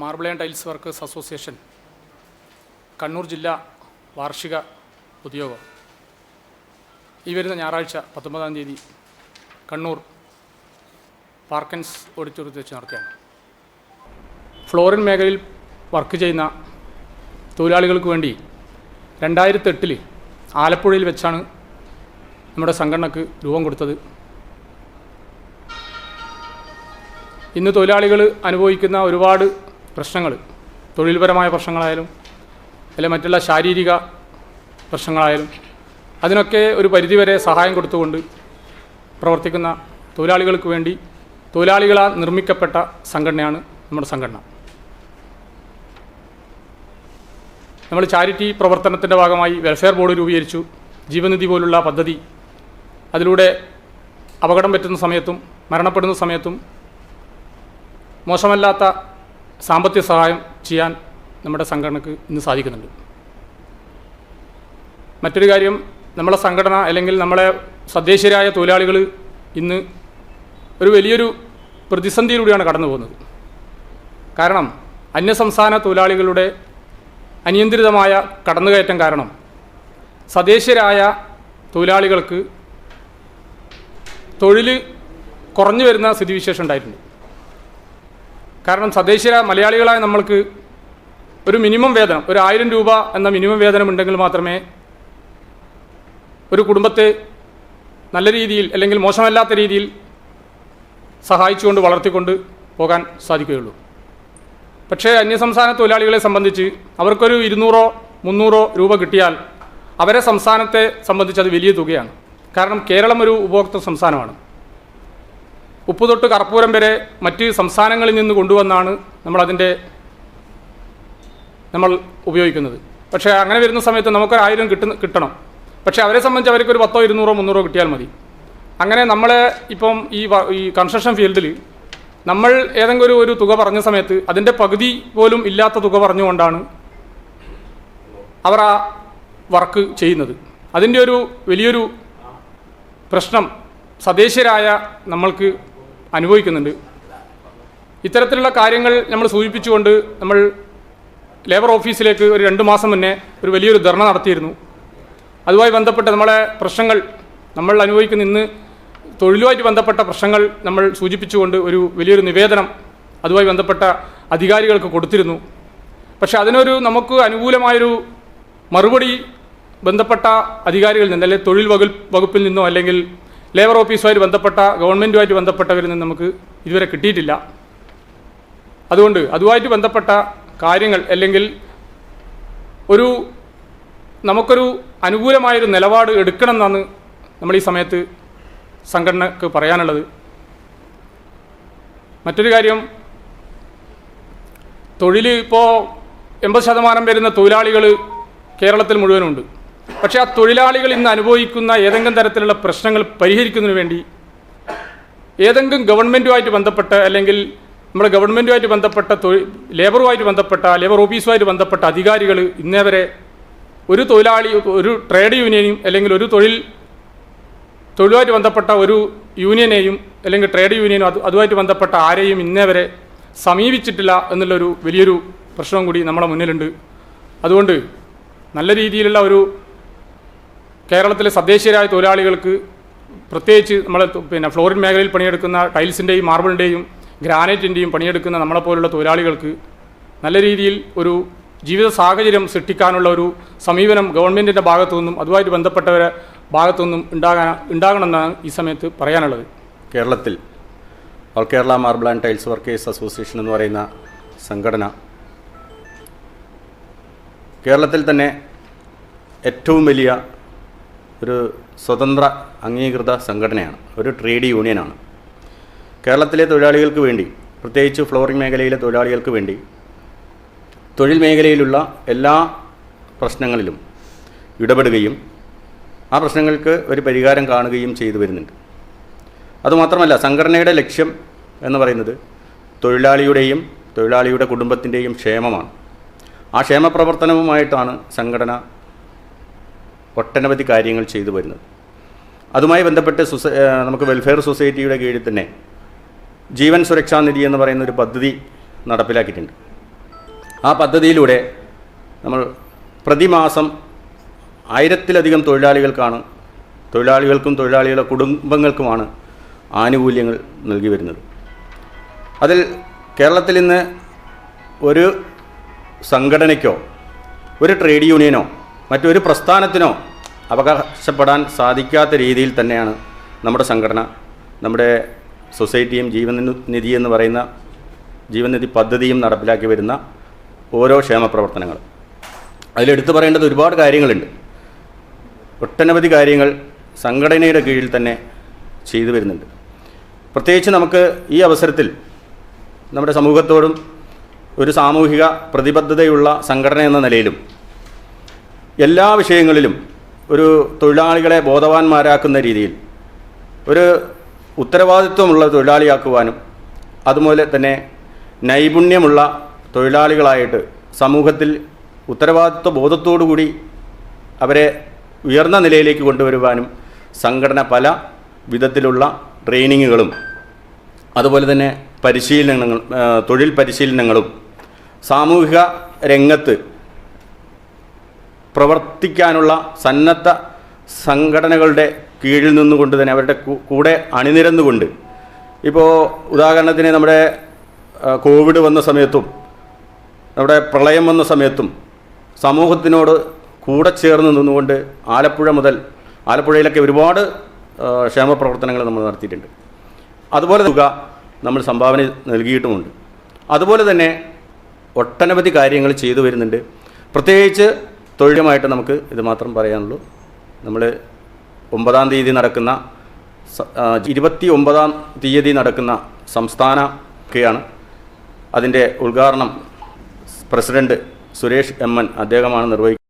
Marble and tiles workers association Kannur ജില്ലാ വാർഷിക ഉദ്യോഗം. ഈ വരുന്ന ഞായറാഴ്ച പത്തൊമ്പതാം തീയതി കണ്ണൂർ പാർക്കൻസ് ഓഡിറ്റോറിയത്തിൽ വെച്ച് നടത്തിയാണ് ഫ്ലോറിൻ മേഖലയിൽ വർക്ക് ചെയ്യുന്ന തൊഴിലാളികൾക്ക് വേണ്ടി രണ്ടായിരത്തി എട്ടിൽ ആലപ്പുഴയിൽ വെച്ചാണ് നമ്മുടെ സംഘടനക്ക് രൂപം കൊടുത്തത്. ഇന്ന് തൊഴിലാളികൾ അനുഭവിക്കുന്ന ഒരുപാട് പ്രശ്നങ്ങൾ തൊഴിൽപരമായ പ്രശ്നങ്ങളായാലും അല്ലെങ്കിൽ മറ്റുള്ള ശാരീരിക പ്രശ്നങ്ങളായാലും അതിനൊക്കെ ഒരു പരിധിവരെ സഹായം കൊടുത്തുകൊണ്ട് പ്രവർത്തിക്കുന്ന തൊഴിലാളികൾക്ക് വേണ്ടി തൊഴിലാളികളാൽ നിർമ്മിക്കപ്പെട്ട സംഘടനയാണ് നമ്മുടെ സംഘടന. നമ്മൾ ചാരിറ്റി പ്രവർത്തനത്തിന്റെ ഭാഗമായി വെൽഫെയർ ബോർഡ് രൂപീകരിച്ചു. ജീവനിധി പോലുള്ള പദ്ധതി അതിലൂടെ അപകടം പറ്റുന്ന സമയത്തും മരണപ്പെടുന്ന സമയത്തും മോശമല്ലാത്ത സാമ്പത്തിക സഹായം ചെയ്യാൻ നമ്മുടെ സംഘടനക്ക് ഇന്ന് സാധിക്കുന്നുണ്ട്. മറ്റൊരു കാര്യം നമ്മളെ സംഘടന അല്ലെങ്കിൽ നമ്മളെ സ്വദേശീയരായ തൊഴിലാളികൾ ഇന്ന് ഒരു വലിയൊരു പ്രതിസന്ധിയിലൂടെയാണ് കടന്നു പോകുന്നത്. കാരണം അന്യസംസ്ഥാന തൊഴിലാളികളുടെ അനിയന്ത്രിതമായ കടന്നുകയറ്റം കാരണം സ്വദേശീയരായ തൊഴിലാളികൾക്ക് തൊഴിൽ കുറഞ്ഞു വരുന്ന സ്ഥിതിവിശേഷം ഉണ്ടായിട്ടുണ്ട്. കാരണം സ്വദേശീയ മലയാളികളായ നമ്മൾക്ക് ഒരു മിനിമം വേതനം ഒരു ആയിരം രൂപ എന്ന മിനിമം വേതനം ഉണ്ടെങ്കിൽ മാത്രമേ ഒരു കുടുംബത്തെ നല്ല രീതിയിൽ അല്ലെങ്കിൽ മോശമല്ലാത്ത രീതിയിൽ സഹായിച്ചുകൊണ്ട് വളർത്തിക്കൊണ്ട് പോകാൻ സാധിക്കുകയുള്ളൂ. പക്ഷേ അന്യസംസ്ഥാന തൊഴിലാളികളെ സംബന്ധിച്ച് അവർക്കൊരു ഇരുന്നൂറോ മുന്നൂറോ രൂപ കിട്ടിയാൽ അവരെ സംസ്ഥാനത്തെ സംബന്ധിച്ച് അത് വലിയ തുകയാണ്. കാരണം കേരളം ഒരു ഉപഭോക്തൃ സംസ്ഥാനമാണ്. ഉപ്പ് തൊട്ട് കർപ്പൂരം വരെ മറ്റ് സംസ്ഥാനങ്ങളിൽ നിന്ന് കൊണ്ടുവന്നാണ് നമ്മളതിന്റെ നമ്മൾ ഉപയോഗിക്കുന്നത്. പക്ഷേ അങ്ങനെ വരുന്ന സമയത്ത് നമുക്കൊരു ആയിരം കിട്ടുന്ന കിട്ടണം. പക്ഷേ അവരെ സംബന്ധിച്ച് അവർക്ക് ഒരു പത്തോ ഇരുന്നൂറോ മുന്നൂറോ കിട്ടിയാൽ മതി. അങ്ങനെ നമ്മളെ ഇപ്പം ഈ ഈ കൺസ്ട്രക്ഷൻ ഫീൽഡിൽ നമ്മൾ ഏതെങ്കിലും ഒരു ഒരു തുക പറഞ്ഞ സമയത്ത് അതിന്റെ പകുതി പോലും ഇല്ലാത്ത തുക പറഞ്ഞുകൊണ്ടാണ് അവർ ആ വർക്ക് ചെയ്യുന്നത്. അതിന്റെ ഒരു വലിയൊരു പ്രശ്നം സ്വദേശരായ നമ്മൾക്ക് അനുഭവിക്കുന്നുണ്ട്. ഇത്തരത്തിലുള്ള കാര്യങ്ങൾ നമ്മൾ സൂചിപ്പിച്ചുകൊണ്ട് നമ്മൾ ലേബർ ഓഫീസിലേക്ക് ഒരു രണ്ട് മാസം മുന്നേ ഒരു വലിയൊരു ധർണ നടത്തിയിരുന്നു. അതുമായി ബന്ധപ്പെട്ട് നമ്മളെ പ്രശ്നങ്ങൾ നമ്മൾ അനുഭവിക്കുന്ന ഇന്ന് തൊഴിലുമായിട്ട് ബന്ധപ്പെട്ട പ്രശ്നങ്ങൾ നമ്മൾ സൂചിപ്പിച്ചുകൊണ്ട് ഒരു വലിയൊരു നിവേദനം അതുമായി ബന്ധപ്പെട്ട അധികാരികൾക്ക് കൊടുത്തിരുന്നു. പക്ഷേ അതിനൊരു നമുക്ക് അനുകൂലമായൊരു മറുപടി ബന്ധപ്പെട്ട അധികാരികളിൽ നിന്ന് അല്ലെങ്കിൽ തൊഴിൽ വകുപ്പ് വകുപ്പിൽ നിന്നോ അല്ലെങ്കിൽ ലേബർ ഓഫീസുമായി ബന്ധപ്പെട്ട ഗവൺമെന്റുമായിട്ട് ബന്ധപ്പെട്ടവരിൽ നിന്ന് നമുക്ക് ഇതുവരെ കിട്ടിയിട്ടില്ല. അതുകൊണ്ട് അതുമായിട്ട് ബന്ധപ്പെട്ട കാര്യങ്ങൾ അല്ലെങ്കിൽ ഒരു നമുക്കൊരു അനുകൂലമായൊരു നിലപാട് എടുക്കണം എന്നാണ് നമ്മൾ ഈ സമയത്ത് സംഘടനക്ക് പറയാനുള്ളത്. മറ്റൊരു കാര്യം തൊഴിൽ ഇപ്പോൾ എൺപത് ശതമാനം വരുന്ന തൊഴിലാളികൾ കേരളത്തിൽ മുഴുവനുണ്ട് പക്ഷേ ആ തൊഴിലാളികൾ ഇന്ന് അനുഭവിക്കുന്ന ഏതെങ്കിലും തരത്തിലുള്ള പ്രശ്നങ്ങൾ പരിഹരിക്കുന്നതിന് വേണ്ടി ഏതെങ്കിലും ഗവൺമെന്റുമായിട്ട് ബന്ധപ്പെട്ട അല്ലെങ്കിൽ നമ്മുടെ ഗവൺമെന്റുമായിട്ട് ബന്ധപ്പെട്ട തൊഴിൽ ലേബറുമായിട്ട് ബന്ധപ്പെട്ട ലേബർ ഓഫീസുമായിട്ട് ബന്ധപ്പെട്ട അധികാരികൾ ഇന്നേ വരെ ഒരു തൊഴിലാളി ഒരു ട്രേഡ് യൂണിയനും അല്ലെങ്കിൽ ഒരു തൊഴിൽ തൊഴിലുമായിട്ട് ബന്ധപ്പെട്ട ഒരു യൂണിയനെയും അല്ലെങ്കിൽ ട്രേഡ് യൂണിയനും അത് അതുമായിട്ട് ബന്ധപ്പെട്ട ആരെയും ഇന്നേ വരെ സമീപിച്ചിട്ടില്ല എന്നുള്ളൊരു വലിയൊരു പ്രശ്നം കൂടി നമ്മുടെ മുന്നിലുണ്ട്. അതുകൊണ്ട് നല്ല രീതിയിലുള്ള ഒരു കേരളത്തിലെ തദ്ദേശീയരായ തൊഴിലാളികൾക്ക് പ്രത്യേകിച്ച് നമ്മൾ പിന്നെ ഫ്ലോറിൻ മേഖലയിൽ പണിയെടുക്കുന്ന ടൈൽസിന്റെയും മാർബിളിന്റെയും ഗ്രാനൈറ്റിന്റെയും പണിയെടുക്കുന്ന നമ്മളെപ്പോലുള്ള തൊഴിലാളികൾക്ക് നല്ല രീതിയിൽ ഒരു ജീവിത സാഹചര്യം സൃഷ്ടിക്കാനുള്ള ഒരു സമീപനം ഗവൺമെന്റിന്റെ ഭാഗത്തു നിന്നും അതുമായിട്ട് ബന്ധപ്പെട്ടവരെ ഭാഗത്തു നിന്നും ഉണ്ടാകാൻ ഉണ്ടാകണമെന്നാണ് ഈ സമയത്ത് പറയാനുള്ളത്. കേരളത്തിൽ all Kerala marble and tiles workers association എന്ന് പറയുന്ന സംഘടന കേരളത്തിൽ തന്നെ ഏറ്റവും വലിയ ഒരു സ്വതന്ത്ര അംഗീകൃത സംഘടനയാണ് ഒരു ട്രേഡ് യൂണിയനാണ്. കേരളത്തിലെ തൊഴിലാളികൾക്ക് വേണ്ടി പ്രത്യേകിച്ച് ഫ്ലോറിംഗ് മേഖലയിലെ തൊഴിലാളികൾക്ക് വേണ്ടി തൊഴിൽ മേഖലയിലുള്ള എല്ലാ പ്രശ്നങ്ങളിലും ഇടപെടുകയും ആ പ്രശ്നങ്ങൾക്ക് ഒരു പരിഹാരം കാണുകയും ചെയ്തു വരുന്നുണ്ട്. അതുമാത്രമല്ല സംഘടനയുടെ ലക്ഷ്യം എന്ന് പറയുന്നത് തൊഴിലാളിയുടെയും തൊഴിലാളിയുടെ കുടുംബത്തിന്റെയും ക്ഷേമമാണ്. ആ ക്ഷേമപ്രവർത്തനവുമായിട്ടാണ് സംഘടന ഒട്ടനവധി കാര്യങ്ങൾ ചെയ്തു വരുന്നത്. അതുമായി ബന്ധപ്പെട്ട് നമുക്ക് വെൽഫെയർ സൊസൈറ്റിയുടെ കീഴിൽ തന്നെ ജീവൻ സുരക്ഷാ നിധി എന്ന് പറയുന്ന ഒരു പദ്ധതി നടപ്പിലാക്കിയിട്ടുണ്ട്. ആ പദ്ധതിയിലൂടെ നമ്മൾ പ്രതിമാസം ആയിരത്തിലധികം തൊഴിലാളികൾക്കാണ് തൊഴിലാളികൾക്കും തൊഴിലാളികളുടെ കുടുംബങ്ങൾക്കുമാണ് ആനുകൂല്യങ്ങൾ നൽകി വരുന്നത്. അതിൽ കേരളത്തിൽ ഇന്ന് ഒരു സംഘടനയ്ക്കോ ഒരു ട്രേഡ് യൂണിയനോ മറ്റൊരു പ്രസ്ഥാനത്തിനോ അവകാശപ്പെടാൻ സാധിക്കാത്ത രീതിയിൽ തന്നെയാണ് നമ്മുടെ സംഘടന. നമ്മുടെ സൊസൈറ്റിയും ജീവൻ നിധി എന്ന് പറയുന്ന ജീവനിധി പദ്ധതിയും നടപ്പിലാക്കി വരുന്ന ഓരോ ക്ഷേമ പ്രവർത്തനങ്ങൾ. അതിലെടുത്തു പറയേണ്ടത് ഒരുപാട് കാര്യങ്ങളുണ്ട്. ഒട്ടനവധി കാര്യങ്ങൾ സംഘടനയുടെ കീഴിൽ തന്നെ ചെയ്തു വരുന്നുണ്ട്. പ്രത്യേകിച്ച് നമുക്ക് ഈ അവസരത്തിൽ നമ്മുടെ സമൂഹത്തോടും ഒരു സാമൂഹിക പ്രതിബദ്ധതയുള്ള സംഘടന എന്ന നിലയിലും എല്ലാ വിഷയങ്ങളിലും ഒരു തൊഴിലാളികളെ ബോധവാന്മാരാക്കുന്ന രീതിയിൽ ഒരു ഉത്തരവാദിത്വമുള്ള തൊഴിലാളിയാക്കുവാനും അതുപോലെ തന്നെ നൈപുണ്യമുള്ള തൊഴിലാളികളായിട്ട് സമൂഹത്തിൽ ഉത്തരവാദിത്വ ബോധത്തോടുകൂടി അവരെ ഉയർന്ന നിലയിലേക്ക് കൊണ്ടുവരുവാനും സംഘടന പല വിധത്തിലുള്ള ട്രെയിനിങ്ങുകളും അതുപോലെ തന്നെ പരിശീലനങ്ങൾ തൊഴിൽ പരിശീലനങ്ങളും സാമൂഹിക രംഗത്ത് പ്രവർത്തിക്കാനുള്ള സന്നദ്ധ സംഘടനകളുടെ കീഴിൽ നിന്നുകൊണ്ട് തന്നെ അവരുടെ കൂടെ അണിനിരന്നുകൊണ്ട്. ഇപ്പോൾ ഉദാഹരണത്തിന് നമ്മുടെ കോവിഡ് വന്ന സമയത്തും നമ്മുടെ പ്രളയം വന്ന സമയത്തും സമൂഹത്തിനോട് കൂടെ ചേർന്ന് നിന്നുകൊണ്ട് ആലപ്പുഴ മുതൽ ആലപ്പുഴയിലൊക്കെ ഒരുപാട് ക്ഷേമ പ്രവർത്തനങ്ങൾ നമ്മൾ നടത്തിയിട്ടുണ്ട്. അതുപോലെ തുക നമ്മൾ സംഭാവന നൽകിയിട്ടുമുണ്ട്. അതുപോലെ തന്നെ ഒട്ടനവധി കാര്യങ്ങൾ ചെയ്തു വരുന്നുണ്ട്. പ്രത്യേകിച്ച് തൊഴിലുമായിട്ട് നമുക്ക് ഇത് മാത്രം പറയാനുള്ളൂ. നമ്മൾ ഒമ്പതാം തീയതി നടക്കുന്ന ഇരുപത്തി ഒമ്പതാം തീയതി നടക്കുന്ന സംസ്ഥാന ഒക്കെയാണ്. അതിന്റെ ഉദ്ഘാടനം പ്രസിഡന്റ് സുരേഷ് എം എൻ അദ്ദേഹമാണ് നിർവഹിക്കുന്നത്.